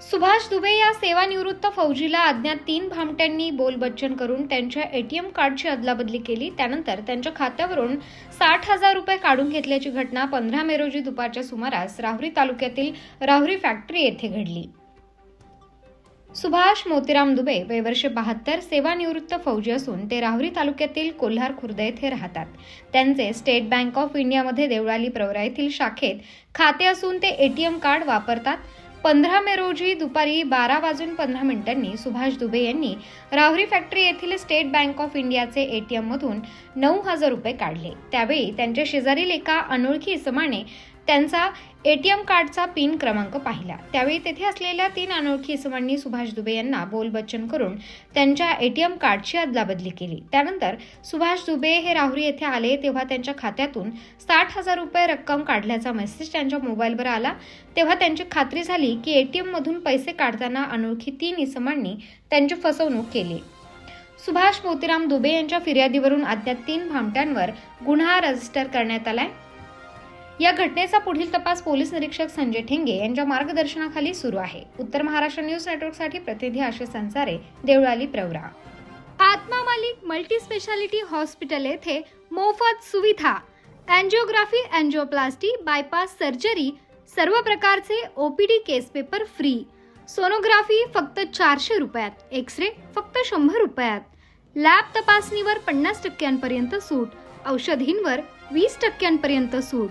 सुभाष दुबे या सेवानिवृत्त फौजीला अज्ञात तीन भामट्यांनी बोलबच्चन करून त्यांच्या एटीएम कार्डची अदलाबदली केली. त्यानंतर त्यांच्या खात्यावरून साठ हजार रुपये काढून घेतल्याची घटना पंधरा मे रोजी दुपारच्या सुमारास राहुरी तालुक्यातील राहुरी फॅक्टरी येथे घडली. सुभाष मोतीराम दुबे वय वर्ष बहात्तर सेवानिवृत्त फौजी असून ते राहुरी तालुक्यातील कोल्हार खुर्द येथे राहतात. त्यांचे स्टेट बँक ऑफ इंडियामध्ये देवळाली प्रवरा येथील शाखेत खाते असून ते एटीएम कार्ड वापरतात. पंधरा मे रोजी दुपारी बारा वाजून पंधरा मिनिटांनी सुभाष दुबे यांनी राहुरी फॅक्टरी येथील स्टेट बँक ऑफ इंडियाचे एटीएम मधून नऊ हजार रुपये काढले. त्यावेळी त्यांच्या शेजारील एका अनोळखी इसमाने त्यांचा ए टी एम कार्डचा पिन क्रमांक पाहिला. त्यावेळी तेथे असलेल्या तीन अनोळखी इसमांनी सुभाष दुबे यांना बोलबच्चन करून त्यांच्या ए टी एम कार्डची अदलाबदली केली. त्यानंतर सुभाष दुबे हे राहुरी येथे आले तेव्हा त्यांच्या खात्यातून साठ हजार रुपये रक्कम काढल्याचा मेसेज त्यांच्या मोबाईलवर आला. तेव्हा त्यांची खात्री झाली की ए टी एममधून पैसे काढताना अनोळखी तीन इसमांनी त्यांची फसवणूक केली. सुभाष मोतीराम दुबे यांच्या फिर्यादीवरून अद्याप तीन भामट्यांवर गुन्हा रजिस्टर करण्यात आलाय. या घटनेचा पुढील तपास पोलीस निरीक्षक संजय ठेंगे यांच्या मार्गदर्शनाखाली सुरू आहे. उत्तर महाराष्ट्र न्यूज नेटवर्कसाठी प्रतिनिधी आशिष संसारे देवळाली प्रवरा. आत्मा मालिक मल्टी स्पेशालिटी हॉस्पिटल येथे मोफत सुविधा अँजिओग्राफी अँजिओप्लास्टी बायपास सर्जरी सर्व प्रकारचे OPD case paper free. Sonography फक्त चारशे रुपयात एक्स रे फक्त शंभर रुपयात. लॅब तपासणीवर पन्नास टक्क्यांपर्यंत सूट औषधींवर वीस टक्क्यांपर्यंत सूट.